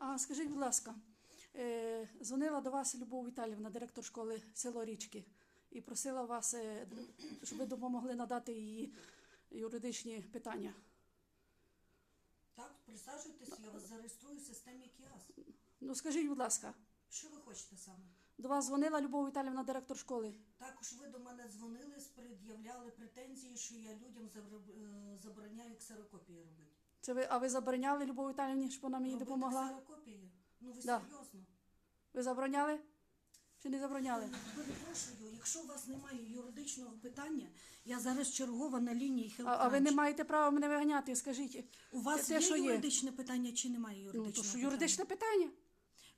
А скажіть, будь ласка, е, дзвонила до вас Любов Віталівна, директор школи село Річки, і просила вас, е, щоб ви допомогли надати її юридичні питання. Так, присаджуйтесь, я вас зареєструю в системі КІАС. Ну скажіть, будь ласка, Що ви хочете саме? до вас дзвонила Любов Віталівна, директор школи. Також ви до мене дзвонили, пред'являли претензії, що я людям забр- е, забороняю ксерокопії робити. Це ви, а ви забороняли Любов Віталівні, щоб вона мені робити допомогла? ксерокопії? Ну ви Да. серйозно? Ви забороняли? Чи не забороняли? Перепрошую, якщо у вас немає юридичного питання, я зараз чергова на лінії А, а ви не маєте права мене виганяти, скажіть. У вас те, є що є. юридичне питання чи немає Ну, юридичного то що питання? юридичне питання?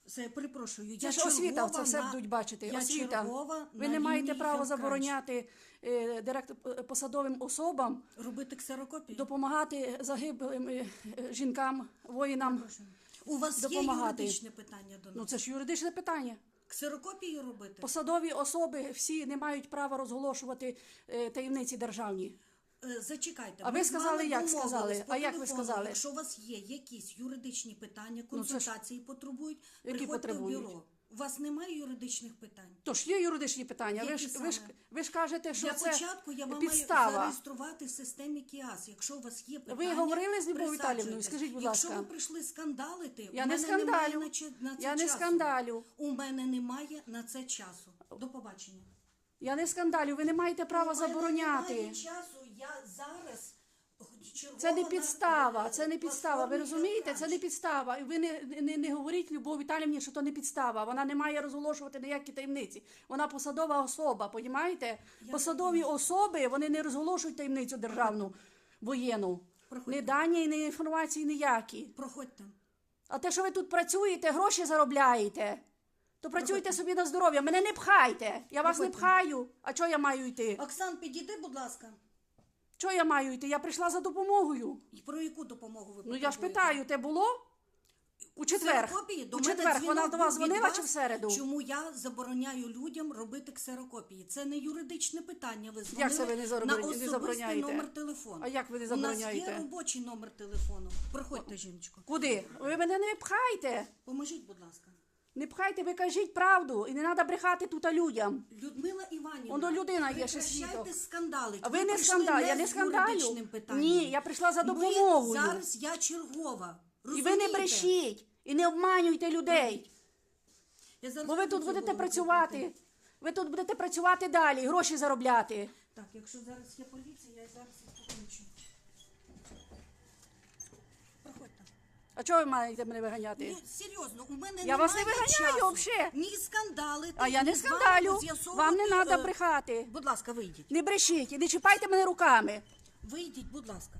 Все, перепрошую. Це я ж освіта, це все на- будуть бачити. Я освіта. чергова Ви не маєте права Хелпранч. забороняти е, директор е, посадовим особам Робити ксерокопії? допомагати загиблим е, жінкам, воїнам. У вас допомагати. є юридичне питання до нас? Ну це ж юридичне питання. Ксерокопії робити? Посадові особи всі не мають права розголошувати е, таємниці державні. Е, Зачекайте. А ви сказали, як сказали? А як ви сказали? Якщо у вас є якісь юридичні питання, Ну, консультації потребують, Які приходьте потребують? в бюро. У вас немає юридичних питань? Тож є юридичні питання. Ви ж, ви, ж, ви ж кажете, що Для це початку я вам підстава. маю зареєструвати в системі КІАС. Якщо у вас є питання, ви говорили з Любов'ю присаджуйтесь. Віталіївною? Скажіть, будь Якщо ви прийшли скандалити, Я у не мене скандалю. немає на, на це Я не часу. скандалю. У мене немає на це часу. До побачення. Я не скандалю, ви не маєте права У мене забороняти. Немає часу. Зараз Це не підстава, це не підстава. Ви розумієте? Це не підстава. І ви не, не, не говоріть Любов Віталіївні, що то не підстава. Вона не має розголошувати ніякі таємниці. Вона посадова особа, понімаєте? Посадові особи вони не розголошують таємницю державну воєнну. Ні дані, ні інформації ніякі. Проходьте. А те, що ви тут працюєте, гроші заробляєте, то працюйте собі на здоров'я. Мене не пхайте. Я вас не пхаю. А чого я маю йти? Оксан, підійди, будь ласка. Чого я маю йти? Я прийшла за допомогою. І Про яку допомогу ви Ну я ж потребуєте? питаю, те було? У четвер. Ксерокопії? До У мене четвер. Вона до вас був від дзвонила чи в середу? Чому я забороняю людям робити ксерокопії? Це не юридичне питання. Ви Як це ви дзвонили не на не особистий забороняєте? номер телефону. А як ви не У нас забороняєте? є робочий номер телефону. Проходьте, жіночко. Куди? Ви мене не пхайте. Поможіть, будь ласка. Не пхайте, ви кажіть правду. І не треба брехати тут людям. Людмила Іванівна, Воно людина є, ще прекращайте свідок. скандали. А ви не прийшли скандаль, я не з скандалю. юридичним питанням. Ні, я прийшла за допомогою. зараз я чергова. І ви не брешіть, і не обманюйте людей. Я зараз Бо ви тут будете працювати. викликати. Ви тут будете працювати далі, гроші заробляти. Так, якщо зараз є поліція, я зараз їх покличу. Проходьте. А чого ви маєте мене виганяти? Ні, серйозно, у мене Я вас не немає виганяю часу вообще. Ні скандалити, А я не з вами скандалю. Вам не треба е, брехати. Будь ласка, вийдіть. Не брешіть і не чіпайте мене руками. Вийдіть, будь ласка.